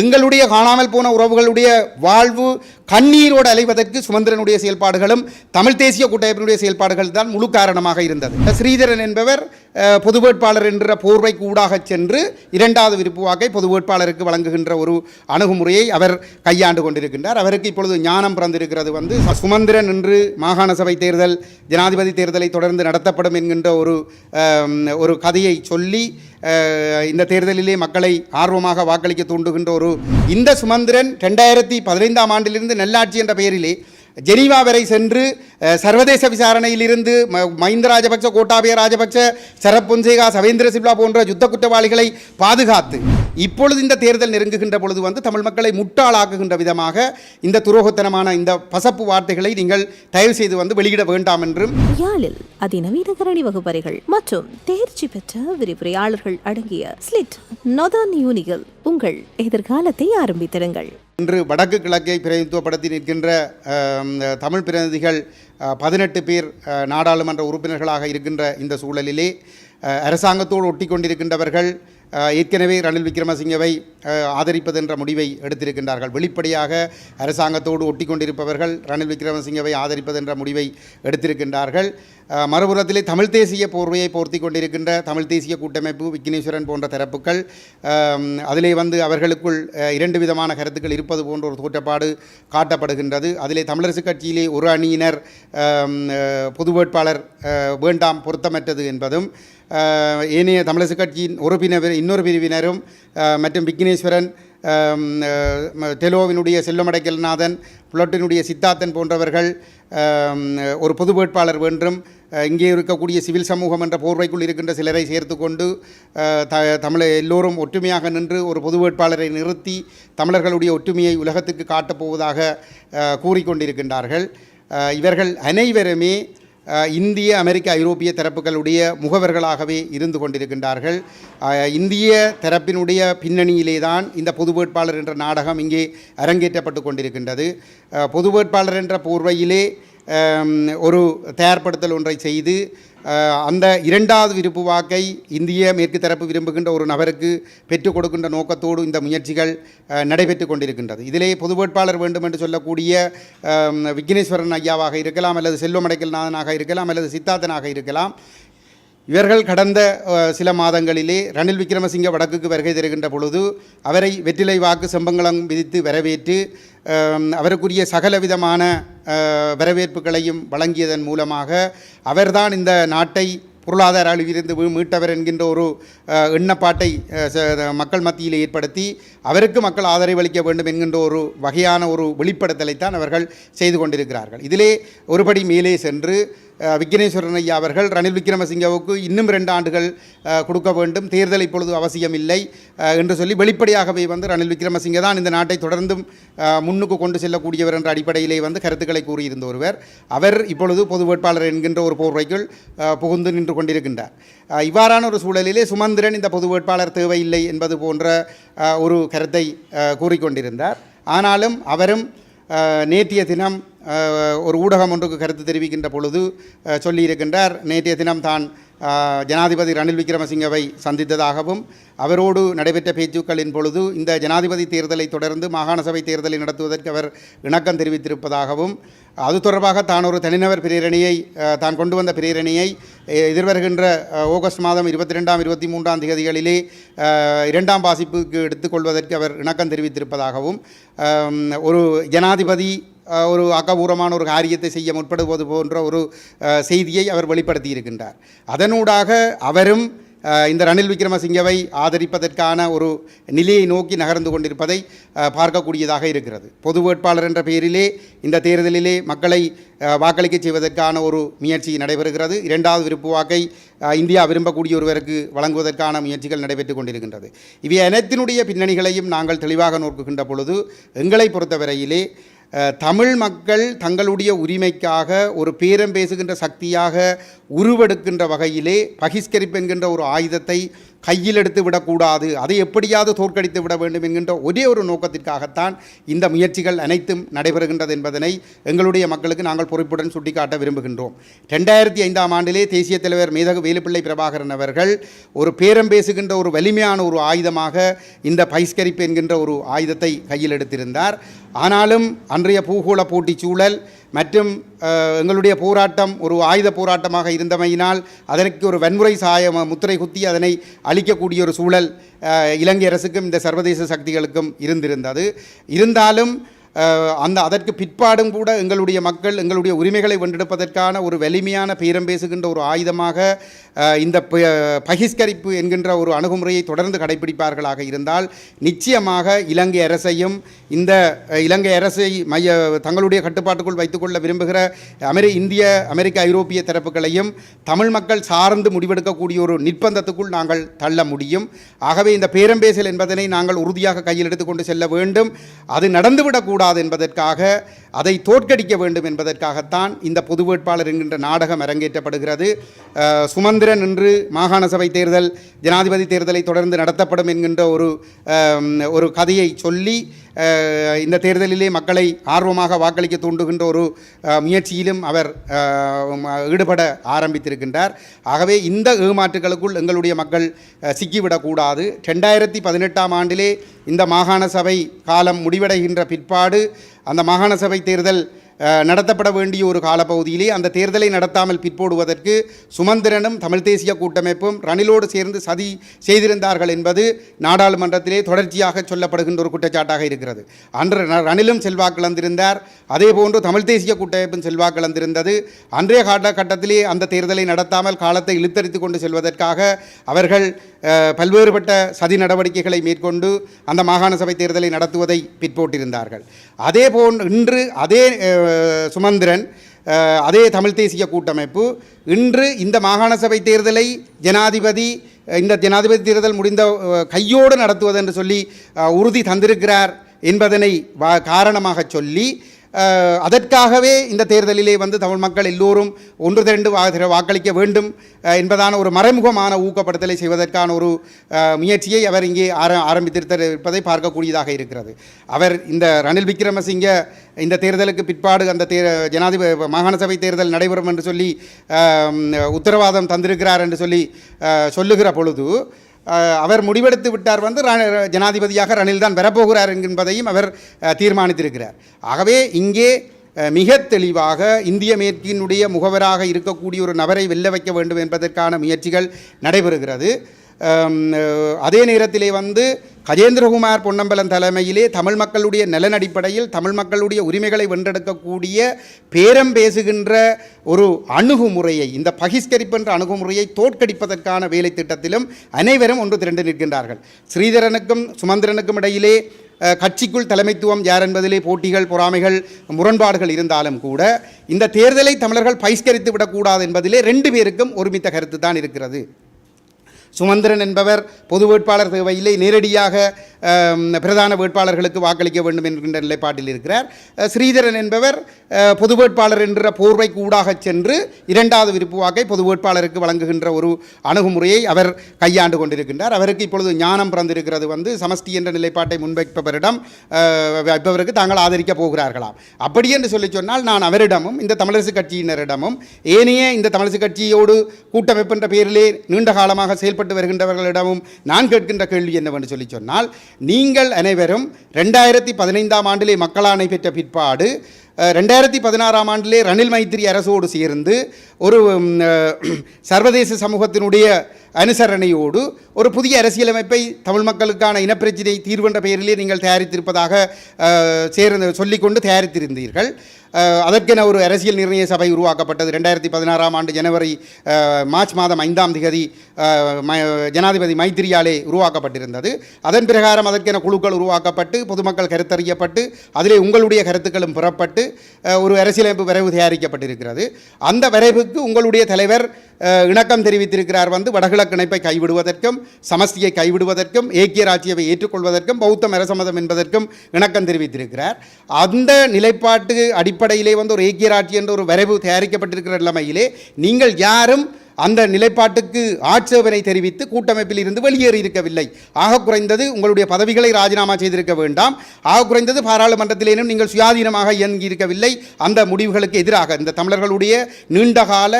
எங்களுடைய காணாமல் போன உறவுகளுடைய வாழ்வு கண்ணீரோடு அலைவதற்கு சுமந்திரனுடைய செயல்பாடுகளும் தமிழ் தேசிய கூட்டமைப்பினுடைய செயல்பாடுகள் தான் முழு காரணமாக இருந்தது. ஸ்ரீதரன் என்பவர் பொது வேட்பாளர் என்ற போர்வைக்கு ஊடாக சென்று இரண்டாவது விருப்பு வாக்கை பொது வேட்பாளருக்கு வழங்குகின்ற ஒரு அணுகுமுறையை அவர் கையாண்டு கொண்டிருக்கின்றார். அவருக்கு இப்பொழுது ஞானம் பிறந்திருக்கிறது வந்து சுமந்திரன் என்று மாகாண சபை தேர்தல் ஜனாதிபதி தேர்தலை தொடர்ந்து நடத்தப்படும் என்கின்ற ஒரு ஒரு கதையை சொல்லி இந்த தேர்தலிலே மக்களை ஆர்வமாக வாக்களிக்க தூண்டுகின்ற ஒரு இந்த சுமந்திரன் ரெண்டாயிரத்தி பதினைந்தாம் ஆண்டிலிருந்து நல்லாட்சி என்ற பெயரிலே ஜெனீவா வரை சென்று சர்வதேச விசாரணையிலிருந்து ம- மஹிந்த ராஜபக்ச கோட்டாபய ராஜபக்ச சரப்பொன்சேகா சவேந்திர சிப்லா போன்ற யுத்த குற்றவாளிகளை பாதுகாத்து இப்பொழுது இந்த தேர்தல் நெருங்குகின்ற பொழுது வந்து தமிழ் மக்களை முட்டாளாக்குகின்ற விதமாக இந்த துரோகத்தனமான இந்த பசப்பு வார்த்தைகளை நீங்கள் தயவு செய்து வந்து வெளியிட வேண்டாம் என்றும் யாழில் அதிநவீன கரணி வகுப்பறைகள் மற்றும் தேர்ச்சி பெற்ற விரிவுரையாளர்கள் அடங்கிய ஸ்லிட் நொதான் யூனிகள் உங்கள் எதிர்காலத்தை ஆரம்பித்திருங்கள். இன்று வடக்கு கிழக்கை பிரதிநிதித்துவப்படுத்தி நிற்கின்ற தமிழ் பிரதிநிதிகள் பதினெட்டு பேர் நாடாளுமன்ற உறுப்பினர்களாக இருக்கின்ற இந்த சூழலிலே அரசாங்கத்தோடு ஒட்டி கொண்டிருக்கின்றவர்கள் ஏற்கனவே ரணில் விக்ரமசிங்கவை ஆதரிப்பதென்ற ஆதரிப்பது என்ற முடிவை எடுத்திருக்கின்றார்கள். வெளிப்படையாக அரசாங்கத்தோடு ஒட்டி கொண்டிருப்பவர்கள் ரணில் விக்ரமசிங்கவை ஆதரிப்பது என்ற முடிவை எடுத்திருக்கின்றார்கள். மறுபுறத்திலே தமிழ் தேசிய போர்வையை போர்த்தி கொண்டிருக்கின்ற தமிழ் தேசிய கூட்டமைப்பு விக்னேஸ்வரன் போன்ற தரப்புகள் அதிலே வந்து அவர்களுக்குள் இரண்டு விதமான கருத்துக்கள் இருப்பது போன்ற ஒரு தோற்றப்பாடு காட்டப்படுகின்றது. அதிலே தமிழரசு கட்சியிலே ஒரு அணியினர் பொது வேட்பாளர் வேண்டாம் பொருத்தமற்றது என்பதும் ஏனைய தமிழரசு கட்சியின் ஒரு பிரிவினர் இன்னொரு பிரிவினரும் மற்றும் மற்றும் விக்னேஸ்வரன் தெலோவினுடைய செல்லமடைக்கல்நாதன் புலட்டினுடைய சித்தார்த்தன் போன்றவர்கள் ஒரு பொது வேட்பாளர் வேண்டும் இங்கே இருக்கக்கூடிய சிவில் சமூகம் என்ற போர்வைக்குள் இருக்கின்ற சிலரை சேர்த்து கொண்டு த தமிழை எல்லோரும் ஒற்றுமையாக நின்று ஒரு பொது வேட்பாளரை நிறுத்தி தமிழர்களுடைய ஒற்றுமையை உலகத்துக்கு காட்டப் போவதாக கூறிக்கொண்டிருக்கின்றார்கள் இவர்கள் அனைவருமே இந்திய அமெரிக்க ஐரோப்பிய தரப்புகளுடைய முகவர்களாகவே இருந்து கொண்டிருக்கின்றார்கள். இந்திய தரப்பினுடைய பின்னணியிலே தான் இந்த பொது வேட்பாளர் என்ற நாடகம் இங்கே அரங்கேற்றப்பட்டு கொண்டிருக்கின்றது. பொது வேட்பாளர் என்ற போர்வையிலே ஒரு தயார்படுத்தல் ஒன்றை செய்து அந்த இரண்டாவது விருப்பு வாக்கை இந்திய மேற்கு தரப்பு விரும்புகின்ற ஒரு நபருக்கு பெற்றுக் கொடுக்கின்ற நோக்கத்தோடு இந்த முயற்சிகள் நடைபெற்று கொண்டிருக்கின்றது. இதிலே பொது வேட்பாளர் வேண்டும் என்று சொல்லக்கூடிய விக்னேஸ்வரன் ஐயாவாக இருக்கலாம் அல்லது செல்வமடைக்கல்நாதனாக இருக்கலாம் அல்லது சித்தார்த்தனாக இருக்கலாம். இவர்கள் கடந்த சில மாதங்களிலே ரணில் விக்ரமசிங்க வடக்குக்கு வருகை தருகின்ற பொழுது அவரை வெற்றிலை வாக்கு செம்பங்களம் விதித்து வரவேற்று அவருக்குரிய சகல விதமான வரவேற்புகளையும் வழங்கியதன் மூலமாக அவர்தான் இந்த நாட்டை பொருளாதார அழிவிலிருந்து மீட்டவர் என்கின்ற ஒரு எண்ணப்பாட்டை மக்கள் மத்தியில் ஏற்படுத்தி அவருக்கு மக்கள் ஆதரவளிக்க வேண்டும் என்கின்ற ஒரு வகையான ஒரு வெளிப்படுத்தலைத்தான் அவர்கள் செய்து கொண்டிருக்கிறார்கள். இதிலே ஒருபடி மேலே சென்று விக்னேஸ்வரன் ஐயா அவர்கள் ரணில் விக்ரமசிங்கவுக்கு இன்னும் ரெண்டு ஆண்டுகள் கொடுக்க வேண்டும். தேர்தல் இப்பொழுது அவசியம் இல்லை என்று சொல்லி வெளிப்படையாகவே வந்து ரணில் விக்ரமசிங்க தான் இந்த நாட்டை தொடர்ந்தும் முன்னுக்கு கொண்டு செல்லக்கூடியவர் என்ற அடிப்படையிலே வந்து கருத்துக்களை கூறியிருந்த ஒருவர். அவர் இப்பொழுது பொது வேட்பாளர் என்கின்ற ஒரு போர்வைக்குள் புகுந்து நின்று கொண்டிருக்கின்றார். இவ்வாறான ஒரு சூழலிலே சுமந்திரன் இந்த பொது வேட்பாளர் தேவையில்லை என்பது போன்ற ஒரு கருத்தை கூறிக்கொண்டிருந்தார். ஆனாலும் அவரும் நேற்றைய தினம் ஒரு ஊடகம் ஒன்றுக்கு கருத்து தெரிவிக்கின்ற பொழுது சொல்லியிருக்கின்றார் நேற்றைய தினம் தான் ஜனாதிபதி ரணில் விக்ரமசிங்கவை சந்தித்ததாகவும் அவரோடு நடைபெற்ற பேச்சுக்களின் பொழுது இந்த ஜனாதிபதி தேர்தலை தொடர்ந்து மாகாண சபை தேர்தலை நடத்துவதற்கு அவர் இணக்கம் தெரிவித்திருப்பதாகவும் அது தொடர்பாக தான் ஒரு தனிநபர் பிரேரணியை தான் கொண்டு வந்த பிரேரணியை எதிர்வருகின்ற ஆகஸ்ட் மாதம் இருபத்தி ரெண்டாம் இருபத்தி மூன்றாம் தேதிகளிலே இரண்டாம் வாசிப்புக்கு எடுத்துக்கொள்வதற்கு அவர் இணக்கம் தெரிவித்திருப்பதாகவும் ஒரு ஜனாதிபதி ஒரு ஆக்கபூர்வமான ஒரு காரியத்தை செய்ய முற்படுவது போன்ற ஒரு செய்தியை அவர் வெளிப்படுத்தி இருக்கின்றார் அதனூடாக அவரும் இந்த ரணில் விக்ரமசிங்கவை ஆதரிப்பதற்கான ஒரு நிலையை நோக்கி நகர்ந்து கொண்டிருப்பதை பார்க்கக்கூடியதாக இருக்கிறது. பொது வேட்பாளர் என்ற பெயரிலே இந்த தேர்தலிலே மக்களை வாக்களிக்க செய்வதற்கான ஒரு முயற்சி நடைபெறுகிறது. இரண்டாவது விருப்பு வாக்கை இந்தியா விரும்பக்கூடிய ஒருவருக்கு வழங்குவதற்கான முயற்சிகள் நடைபெற்று கொண்டிருக்கின்றது. இவை அனைத்தினுடைய பின்னணிகளையும் நாங்கள் தெளிவாக நோக்குகின்ற பொழுது எங்களை பொறுத்தவரையிலே தமிழ் மக்கள் தங்களுடைய உரிமைக்காக ஒரு பேரம் பேசுகின்ற சக்தியாக உருவெடுக்கின்ற வகையிலே பகிஷ்கரிப்பு என்கின்ற ஒரு ஆயுதத்தை கையில் எடுத்து விடக்கூடாது அதை எப்படியாவது தோற்கடித்து விட வேண்டும் என்கின்ற ஒரே ஒரு நோக்கத்திற்காகத்தான் இந்த முயற்சிகள் அனைத்தும் நடைபெறுகின்றது என்பதனை எங்களுடைய மக்களுக்கு நாங்கள் பொறுப்புடன் சுட்டிக்காட்ட விரும்புகின்றோம். ரெண்டாயிரத்தி ஐந்தாம் ஆண்டிலே தேசிய தலைவர் மேதகு வேலுப்பிள்ளை பிரபாகரன் அவர்கள் ஒரு பேரம் பேசுகின்ற ஒரு வலிமையான ஒரு ஆயுதமாக இந்த பைஸ்கரிப்பு என்கின்ற ஒரு ஆயுதத்தை கையில் எடுத்திருந்தார். ஆனாலும் அன்றைய பூகோள போட்டி சூழல் மற்றும் எங்களுடைய போராட்டம் ஒரு ஆயுத போராட்டமாக இருந்தமையினால் அதற்கு ஒரு வன்முறை சாய முத்திரை குத்தி அதனை அழிக்கக்கூடிய ஒரு சூழல் இலங்கை அரசுக்கும் இந்த சர்வதேச சக்திகளுக்கும் இருந்திருந்தது. இருந்தாலும் அந்த அதற்கு பிற்பாடும் கூட எங்களுடைய மக்கள் எங்களுடைய உரிமைகளை வென்றெடுப்பதற்கான ஒரு வலிமையான பேரம் பேசுகின்ற ஒரு ஆயுதமாக இந்த பகிஷ்கரிப்பு என்கின்ற ஒரு அணுகுமுறையை தொடர்ந்து கடைபிடிப்பார்களாக இருந்தால் நிச்சயமாக இலங்கை அரசையும் இந்த இலங்கை அரசை மைய தங்களுடைய கட்டுப்பாட்டுக்குள் வைத்துக்கொள்ள விரும்புகிற அமெரி இந்திய அமெரிக்க ஐரோப்பிய தரப்புகளையும் தமிழ் மக்கள் சார்ந்து முடிவெடுக்கக்கூடிய ஒரு நிர்பந்தத்துக்குள் நாங்கள் தள்ள முடியும். ஆகவே இந்த பேரம்பேசல் என்பதனை நாங்கள் உறுதியாக கையில் எடுத்துக்கொண்டு செல்ல வேண்டும். அது நடந்துவிடக்கூடாது என்பதற்காக அதை தோற்கடிக்க வேண்டும் என்பதற்காகத்தான் இந்த பொது வேட்பாளர் என்கின்ற நாடகம் அரங்கேற்றப்படுகிறது. சுமந்திரன் என்று மாகாண சபை தேர்தல் ஜனாதிபதி தேர்தலை தொடர்ந்து நடத்தப்படும் என்கின்ற ஒரு ஒரு கதையை சொல்லி இந்த தேர்தலிலே மக்களை ஆர்வமாக வாக்களிக்க தூண்டுகின்ற ஒரு முயற்சியிலும் அவர் ஈடுபட ஆரம்பித்திருக்கின்றார். ஆகவே இந்த ஏமாற்றுகளுக்குள் எங்களுடைய மக்கள் சிக்கிவிடக்கூடாது. ரெண்டாயிரத்தி பதினெட்டாம் ஆண்டிலே இந்த மாகாண சபை காலம் முடிவடைகின்ற பிற்பாடு அந்த மாகாண சபை தேர்தல் நடத்தப்பட வேண்டிய ஒரு காலப்பகுதியிலே அந்த தேர்தலை நடத்தாமல் பிற்போடுவதற்கு சுமந்திரனும் தமிழ் தேசிய கூட்டமைப்பும் ரணிலோடு சேர்ந்து சதி செய்திருந்தார்கள் என்பது நாடாளுமன்றத்திலே தொடர்ச்சியாக சொல்லப்படுகின்ற ஒரு குற்றச்சாட்டாக இருக்கிறது. அன்று ர- ரணிலும் செல்வாக்கிழந்திருந்தார் அதே போன்று தமிழ் தேசிய கூட்டமைப்பும் செல்வாக்கிழந்திருந்தது அன்றைய காலகட்டத்திலே அந்த தேர்தலை நடத்தாமல் காலத்தை இழுத்தடித்து கொண்டு செல்வதற்காக அவர்கள் பல்வேறுபட்ட சதி நடவடிக்கைகளை மேற்கொண்டு அந்த மாகாண சபை தேர்தலை நடத்துவதை பிற்போட்டிருந்தார்கள். அதே போன் இன்று அதே சுமந்திரன் அதே தமிழ் தேசிய கூட்டமைப்பு இன்று இந்த மாகாண சபை தேர்தலை ஜனாதிபதி இந்த ஜனாதிபதி தேர்தல் முடிந்த கையோடு நடத்துவது என்று சொல்லி உறுதி தந்திருக்கிறார் என்பதனை வா காரணமாக சொல்லி அதற்காகவே இந்த தேர்தலிலே வந்து தமிழ் மக்கள் எல்லோரும் ஒன்று திரண்டு வாக்களிக்க வேண்டும் என்பதான ஒரு மறைமுகமான ஊக்கப்படுத்தலை செய்வதற்கான ஒரு முயற்சியை அவர் இங்கே ஆர ஆரம்பித்திருப்பதை பார்க்கக்கூடியதாக இருக்கிறது. அவர் இந்த ரணில் விக்ரமசிங்க இந்த தேர்தலுக்கு பிற்பாடு அந்த தே ஜனாதிபதி மாகாண சபை தேர்தல் நடைபெறும் என்று சொல்லி உத்தரவாதம் தந்திருக்கிறார் என்று சொல்லி சொல்லுகிற பொழுது அவர் முடிவெடுத்து விட்டார் வந்து ஜனாதிபதியாக ரணில் தான் வரப்போகிறார் என்பதையும் அவர் தீர்மானித்திருக்கிறார். ஆகவே இங்கே மிக தெளிவாக இந்திய மேற்கினுடைய முகவராக இருக்கக்கூடிய ஒரு நபரை வெல்ல வைக்க வேண்டும் என்பதற்கான முயற்சிகள் நடைபெறுகிறது. அதே நேரத்திலே வந்து கஜேந்திரகுமார் பொன்னம்பலம் தலைமையிலே தமிழ் மக்களுடைய நலன் அடிப்படையில் தமிழ் மக்களுடைய உரிமைகளை வென்றெடுக்கக்கூடிய பேரம் பேசுகின்ற ஒரு அணுகுமுறையை இந்த பகிஷ்கரிப்பென்ற அணுகுமுறையை தோற்கடிப்பதற்கான வேலை திட்டத்திலும் அனைவரும் ஒன்று திரண்டு நிற்கின்றார்கள். ஸ்ரீதரனுக்கும் சுமந்திரனுக்கும் இடையிலே கட்சிக்குள் தலைமைத்துவம் யார் என்பதிலே போட்டிகள் பொறாமைகள் முரண்பாடுகள் இருந்தாலும் கூட இந்த தேர்தலை தமிழர்கள் பகிஷ்கரித்து விடக்கூடாது என்பதிலே ரெண்டு பேருக்கும் ஒருமித்த கருத்து தான் இருக்கிறது. சுமந்திரன் என்பவர் பொது வேட்பாளர் தேவையில்லை. நேரடியாக பிரதான வேட்பாளர்களுக்கு வாக்களிக்க வேண்டும் என்கின்ற நிலைப்பாட்டில் இருக்கிறார். ஸ்ரீதரன் என்பவர் பொது வேட்பாளர் என்ற போர்வைக்கு ஊடாக சென்று இரண்டாவது விருப்பு வாக்கை பொது வேட்பாளருக்கு வழங்குகின்ற ஒரு அணுகுமுறையை அவர் கையாண்டு கொண்டிருக்கின்றார். அவருக்கு இப்பொழுது ஞானம் பிறந்திருக்கிறது வந்து சமஷ்டி என்ற நிலைப்பாட்டை முன்வைப்பவரிடம் வைப்பவருக்கு தாங்கள் ஆதரிக்க போகிறார்களாம். அப்படி என்று சொல்லி சொன்னால் நான் அவரிடமும் இந்த தமிழரசு கட்சியினரிடமும் ஏனைய இந்த தமிழரசு கட்சியோடு கூட்டமைப்பு என்ற பெயரிலே நீண்ட காலமாக செயல்பட்டு வருகின்றவர்களிடமும் நான் கேட்கின்ற கேள்வி என்னவென்று சொல்லி சொன்னால் நீங்கள் அனைவரும் ரெண்டாயிரத்தி பதினைந்தாம் ஆண்டிலே மக்களாணை பெற்ற பிற்பாடு ரெண்டாயிரத்தி பதினாறாம் ஆண்டிலே ரணில் மைத்திரி அரசோடு சேர்ந்து ஒரு சர்வதேச சமூகத்தினுடைய அனுசரணையோடு ஒரு புதிய அரசியலமைப்பை தமிழ் மக்களுக்கான இனப்பிரச்சினை தீர்வென்ற பெயரிலே நீங்கள் தயாரித்திருப்பதாக சேர்ந்து சொல்லிக்கொண்டு தயாரித்திருந்தீர்கள். அதற்கென ஒரு அரசியல் நிர்ணய சபை உருவாக்கப்பட்டது. ரெண்டாயிரத்தி பதினாறாம் ஆண்டு ஜனவரி மார்ச் மாதம் ஐந்தாம் திகதி ஜனாதிபதி மைத்திரியாலே உருவாக்கப்பட்டிருந்தது. அதன் பிரகாரம் அதற்கென குழுக்கள் உருவாக்கப்பட்டு பொதுமக்கள் கருத்தறியப்பட்டு அதிலே உங்களுடைய கருத்துக்களும் புறப்பட்டு ஒரு அரசியலமைப்பு வரைவு தயாரிக்கப்பட்டிருக்கிறது. அந்த வரைவுக்கு உங்களுடைய தலைவர் இணக்கம் தெரிவித்திருக்கிறார் வந்து வடகிழக்கு இணைப்பை கைவிடுவதற்கும் சமஸ்தியை கைவிடுவதற்கும் ஏக்கிய ராஜ்யவை ஏற்றுக்கொள்வதற்கும் பௌத்த மரசமதம் என்பதற்கும் இணக்கம் தெரிவித்திருக்கிறார். அந்த நிலைப்பாட்டு அடிப்படையிலே வந்து ஒரு ஏக்கிய ராட்சி என்ற ஒரு வரைவு தயாரிக்கப்பட்டிருக்கிற நிலைமையிலே நீங்கள் யாரும் அந்த நிலைப்பாட்டுக்கு ஆட்சேபனை தெரிவித்து கூட்டமைப்பில் இருந்து வெளியேறி இருக்கவில்லை. ஆக குறைந்தது உங்களுடைய பதவிகளை ராஜினாமா செய்திருக்க வேண்டாம். ஆக குறைந்தது பாராளுமன்றத்திலேனும் நீங்கள் சுயாதீனமாக இயங்கி இருக்கவில்லை. அந்த முடிவுகளுக்கு எதிராக இந்த தமிழர்களுடைய நீண்டகால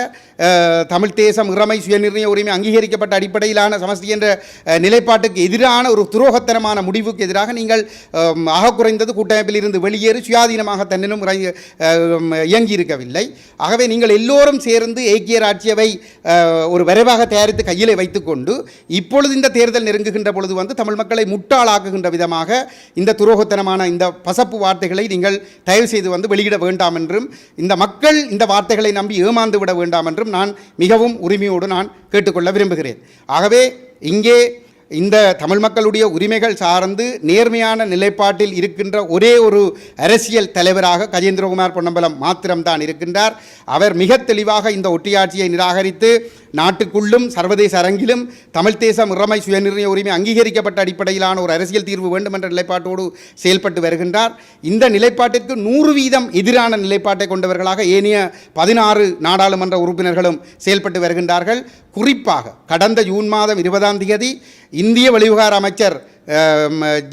தமிழ் தேசம் இறமை சுயநிர்ணய உரிமை அங்கீகரிக்கப்பட்ட அடிப்படையிலான சமஸ்தி என்ற நிலைப்பாட்டுக்கு எதிரான ஒரு துரோகத்தனமான முடிவுக்கு எதிராக நீங்கள் ஆக குறைந்தது கூட்டமைப்பில் இருந்து வெளியேறி சுயாதீனமாக தன்னிலும் இயங்கியிருக்கவில்லை இயங்கி இருக்கவில்லை. ஆகவே நீங்கள் எல்லோரும் சேர்ந்து ஐக்கிய ராட்சியவை ஒரு விரைவாக தயாரித்து கையிலே வைத்துக்கொண்டு இப்பொழுது இந்த தேர்தல் நெருங்குகின்ற பொழுது வந்து தமிழ் மக்களை முட்டாளாக்குகின்ற விதமாக இந்த துரோகத்தனமான இந்த பசப்பு வார்த்தைகளை நீங்கள் தயவு செய்து வந்து வெளியிட வேண்டாம் என்றும் இந்த மக்கள் இந்த வார்த்தைகளை நம்பி ஏமாந்து விட வேண்டாம் என்றும் நான் மிகவும் உரிமையோடு நான் கேட்டுக்கொள்ள விரும்புகிறேன். ஆகவே இங்கே இந்த தமிழ் மக்களுடைய உரிமைகள் சார்ந்து நேர்மையான நிலைப்பாட்டில் இருக்கின்ற ஒரே ஒரு அரசியல் தலைவராக கஜேந்திரகுமார் பொன்னம்பலம் மாத்திரம்தான் இருக்கின்றார். அவர் மிக தெளிவாக இந்த ஒட்டியாட்சியை நிராகரித்து நாட்டுக்குள்ளும் சர்வதேச அரங்கிலும் தமிழ் தேசம் இறமை சுயநிர்ணய உரிமை அங்கீகரிக்கப்பட்ட அடிப்படையிலான ஒரு அரசியல் தீர்வு வேண்டும் என்ற நிலைப்பாட்டோடு செயல்பட்டு வருகின்றார். இந்த நிலைப்பாட்டிற்கு நூறு வீதம் எதிரான நிலைப்பாட்டை கொண்டவர்களாக ஏனைய பதினாறு நாடாளுமன்ற உறுப்பினர்களும் செயல்பட்டு வருகின்றார்கள். குறிப்பாக கடந்த ஜூன் மாதம் இருபதாம் தேதி இந்திய வெளிவிவகார அமைச்சர்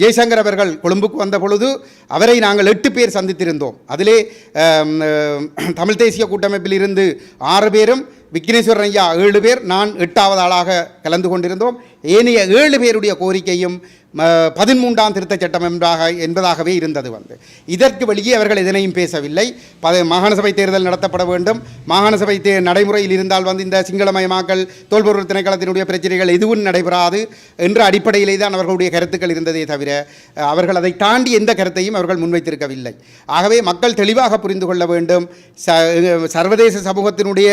ஜெய்சங்கர் அவர்கள் கொழும்புக்கு வந்த பொழுது அவரை நாங்கள் எட்டு பேர் சந்தித்திருந்தோம். அதிலே தமிழ்த் தமிழ் தேசிய கூட்டமைப்பில் இருந்து ஆறு பேரும் விக்னேஸ்வரன் ஐயா ஏழு பேர் நான் எட்டாவது ஆளாக கலந்து கொண்டிருந்தோம். ஏனைய ஏழு பேருடைய கோரிக்கையும் பதிமூன்றாம் திருத்தச் சட்டம் என்பதாக என்பதாகவே இருந்தது வந்து. இதற்கு வெளியே அவர்கள் எதனையும் பேசவில்லை. பத மாகாண சபை தேர்தல் நடத்தப்பட வேண்டும். மாகாண சபை தே நடைமுறையில் இருந்தால் வந்து இந்த சிங்களமயமாக்கல் தோல்பொருள் திணைக்களத்தினுடைய பிரச்சனைகள் எதுவும் நடைபெறாது என்ற அடிப்படையிலே தான் அவர்களுடைய கருத்துக்கள் இருந்ததே தவிர அவர்கள் அதை தாண்டி எந்த கருத்தையும் அவர்கள் முன்வைத்திருக்கவில்லை. ஆகவே மக்கள் தெளிவாக புரிந்து கொள்ள வேண்டும். ச சர்வதேச சமூகத்தினுடைய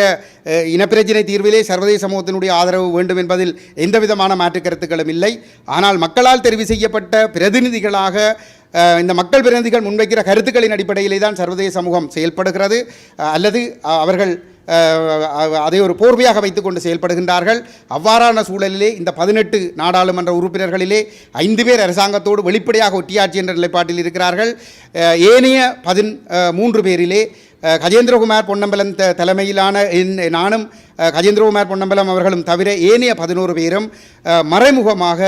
இனப்பிரச்சினை தீர்விலே சர்வதேச சமூகத்தினுடைய ஆதரவு வேண்டும் என்பதில் எந்த விதமான மாற்று கருத்துக்களும் இல்லை. ஆனால் மக்களால் தெரிவு செய்யப்பட்ட பிரதிநிதிகளாக இந்த மக்கள் பிரதிநிதிகள் முன்வைக்கிற கருத்துக்களின் அடிப்படையிலே தான் சர்வதேச சமூகம் செயல்படுகிறது. அல்லது அவர்கள் அதை ஒரு போர்வையாக வைத்துக்கொண்டு செயல்படுகின்றார்கள். அவ்வாறான சூழலிலே இந்த பதினெட்டு நாடாளுமன்ற உறுப்பினர்களிலே ஐந்து பேர் அரசாங்கத்தோடு வெளிப்படையாக ஒட்டியாட்சி என்ற நிலைப்பாட்டில் இருக்கிறார்கள். ஏனைய பதின் மூன்று பேரிலே கஜேந்திரகுமார் பொன்னம்பலம் த தலைமையிலான நானும் கஜேந்திரகுமார் பொன்னம்பலம் அவர்களும் தவிர ஏனைய பதினோரு பேரும் மறைமுகமாக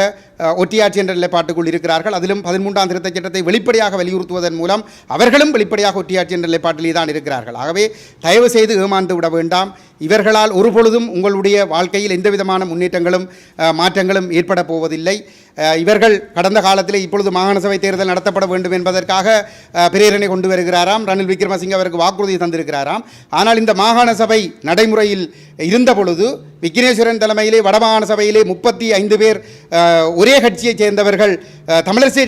அஹ், ஒட்டியாட்சி என்ற நிலைப்பாட்டுக்குள் இருக்கிறார்கள். அதிலும் பதிமூன்றாம் திருத்தச் சட்டத்தை வெளிப்படையாக வலியுறுத்துவதன் மூலம் அவர்களும் வெளிப்படையாக ஒட்டியாட்சி என்ற நிலைப்பாட்டிலே தான் இருக்கிறார்கள். ஆகவே தயவு செய்து ஏமாந்து விட வேண்டாம். இவர்களால் ஒருபொழுதும் உங்களுடைய வாழ்க்கையில் எந்த விதமான முன்னேற்றங்களும் மாற்றங்களும் ஏற்பட போவதில்லை. இவர்கள் கடந்த காலத்தில் இப்பொழுது மாகாண சபை தேர்தல் நடத்தப்பட வேண்டும் என்பதற்காக பிரேரணை கொண்டு வருகிறாராம். ரணில் விக்ரமசிங்க அவருக்கு வாக்குறுதி தந்திருக்கிறாராம். ஆனால் இந்த மாகாண சபை நடைமுறையில் இருந்த பொழுது விக்னேஸ்வரன் தலைமையிலே வடமாகாண சபையிலே முப்பத்தி ஐந்து பேர் ஒரே ஒரே கட்சியைச் சேர்ந்தவர்கள் அஹ், தமிழரசு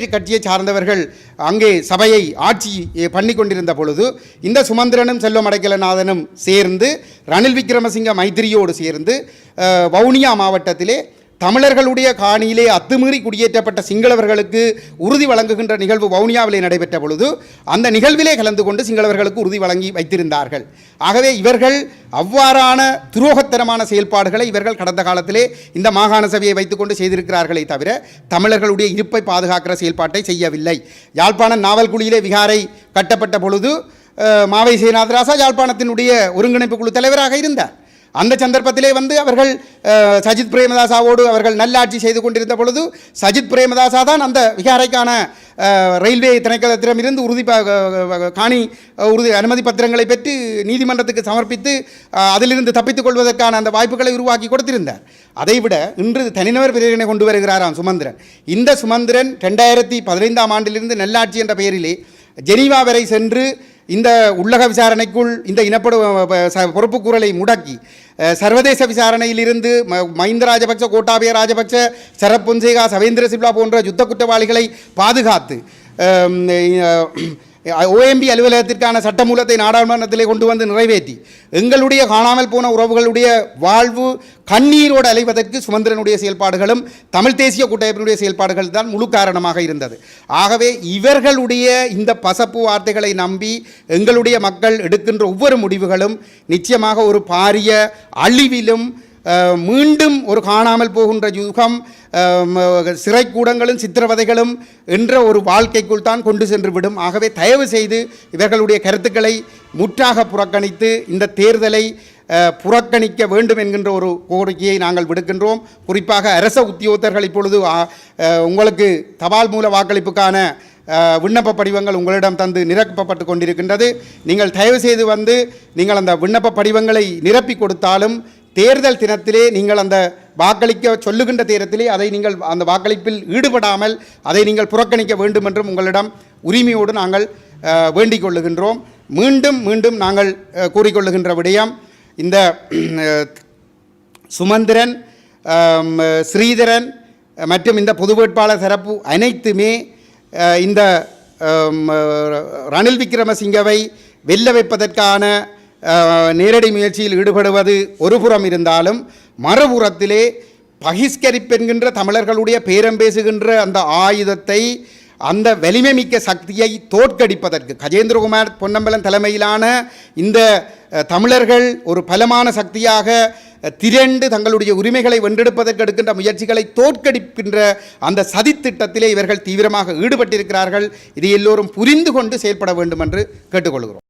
சார்ந்தவர்கள் அங்கே சபையை ஆட்சி பண்ணி கொண்டிருந்த பொழுது இந்த சுமந்திரனும் செல்வம் அடைக்கலநாதனும் சேர்ந்து ரணில் விக்ரமசிங்க மைத்திரியோடு சேர்ந்து வவுனியா மாவட்டத்திலே தமிழர்களுடைய காணியிலே அத்துமீறி குடியேற்றப்பட்ட சிங்களவர்களுக்கு உறுதி வழங்குகின்ற நிகழ்வு வவுனியாவிலே நடைபெற்ற பொழுது அந்த நிகழ்விலே கலந்து கொண்டு சிங்களவர்களுக்கு உறுதி வழங்கி வைத்திருந்தார்கள். ஆகவே இவர்கள் அவ்வாறான துரோகத்தனமான செயல்பாடுகளை இவர்கள் கடந்த காலத்திலே இந்த மாகாண சபையை வைத்துக்கொண்டு செய்திருக்கிறார்களே தவிர தமிழர்களுடைய இருப்பை பாதுகாக்கிற செயல்பாட்டை செய்யவில்லை. யாழ்ப்பாணம் நாவல்குழியிலே விகாரை கட்டப்பட்ட பொழுது மாவை சேனாதராசா யாழ்ப்பாணத்தினுடைய ஒருங்கிணைப்பு குழு தலைவராக இருந்தார். அந்த சந்தர்ப்பத்திலே வந்து அவர்கள் சஜித் பிரேமதாசாவோடு அவர்கள் நல்லாட்சி செய்து கொண்டிருந்த பொழுது சஜித் பிரேமதாசா தான் அந்த விகாரைக்கான ரயில்வே திணைக்களத்திடமிருந்து உறுதி காணி உறுதி அனுமதி பத்திரங்களை பெற்று நீதிமன்றத்துக்கு சமர்ப்பித்து அதிலிருந்து தப்பித்துக் கொள்வதற்கான அந்த வாய்ப்புகளை உருவாக்கி கொடுத்திருந்தார். அதைவிட இன்று தனிநபர் பிரிவினை கொண்டு வருகிறாராம் சுமந்திரன். இந்த சுமந்திரன் ரெண்டாயிரத்தி பதினைந்தாம் ஆண்டிலிருந்து நல்லாட்சி என்ற பெயரிலே ஜெனீவா வரை சென்று இந்த உள்ளக விசாரணைக்குள் இந்த இனப்படு பொறுப்புக்கூறலை முடக்கி சர்வதேச விசாரணையிலிருந்து ம- மஹிந்த ராஜபக்ச கோட்டாபய ராஜபக்ச சரத் பொன்சேகா சவேந்திர சிப்லா போன்ற யுத்த குற்றவாளிகளை பாதுகாத்து ஓஎம்பி அலுவலகத்திற்கான சட்டமூலத்தை நாடாளுமன்றத்திலே கொண்டு வந்து நிறைவேற்றி எங்களுடைய காணாமல் போன உறவுகளுடைய வாழ்வு கண்ணீரோடு அலைவதற்கு சுமந்திரனுடைய செயல்பாடுகளும் தமிழ் தேசிய கூட்டமைப்பினுடைய செயல்பாடுகள் தான் முழு காரணமாக இருந்தது. ஆகவே இவர்களுடைய இந்த பசப்பு வார்த்தைகளை நம்பி எங்களுடைய மக்கள் எடுக்கின்ற ஒவ்வொரு முடிவுகளும் நிச்சயமாக ஒரு பாரிய அழிவிலும் மீண்டும் ஒரு காணாமல் போகின்ற யுகம் சிறைக்கூடங்களும் சித்திரவதைகளும் என்ற ஒரு வாழ்க்கைக்குள் தான் கொண்டு சென்று விடும் ஆகவே தயவு செய்து இவர்களுடைய கருத்துக்களை முற்றாக புறக்கணித்து இந்த தேர்தலை புறக்கணிக்க வேண்டும் என்கின்ற ஒரு கோரிக்கையை நாங்கள் விடுக்கின்றோம். குறிப்பாக அரச உத்தியோகத்தர்கள் இப்பொழுது உங்களுக்கு தபால் மூல வாக்களிப்புக்கான விண்ணப்ப படிவங்கள் உங்களிடம் தந்து நிரப்பப்பட்டு கொண்டிருக்கின்றது. நீங்கள் தயவு செய்து வந்து நீங்கள் அந்த விண்ணப்ப படிவங்களை நிரப்பி கொடுத்தாலும் தேர்தல் தினத்திலே நீங்கள் அந்த வாக்களிக்க சொல்லுகின்ற தேரத்திலே அதை நீங்கள் அந்த வாக்களிப்பில் ஈடுபடாமல் அதை நீங்கள் புறக்கணிக்க வேண்டும் என்றும் உங்களிடம் உரிமையோடு நாங்கள் வேண்டிக் கொள்ளுகின்றோம். மீண்டும் மீண்டும் நாங்கள் கூறிக்கொள்ளுகின்ற விடயம் இந்த சுமந்திரன் ஸ்ரீதரன் மற்றும் இந்த பொது வேட்பாளர் சிறப்பு அனைத்துமே இந்த ரணில் விக்ரமசிங்கவை வெல்ல வைப்பதற்கான நேரடி முயற்சியில் ஈடுபடுவது ஒரு புறம் இருந்தாலும் மறுபுறத்திலே பகிஷ்கரிப்பென்கின்ற தமிழர்களுடைய பேரம் பேசுகின்ற அந்த ஆயுதத்தை அந்த வலிமை மிக்க சக்தியை தோற்கடிப்பதற்கு கஜேந்திரகுமார் பொன்னம்பலம் தலைமையிலான இந்த தமிழர்கள் ஒரு பலமான சக்தியாக திரண்டு தங்களுடைய உரிமைகளை வென்றெடுப்பதற்கு எடுக்கின்ற முயற்சிகளை தோற்கடிக்கின்ற அந்த சதித்திட்டத்திலே இவர்கள் தீவிரமாக ஈடுபட்டிருக்கிறார்கள். இதை எல்லோரும் புரிந்து கொண்டு செயல்பட வேண்டும் என்று கேட்டுக்கொள்கிறோம்.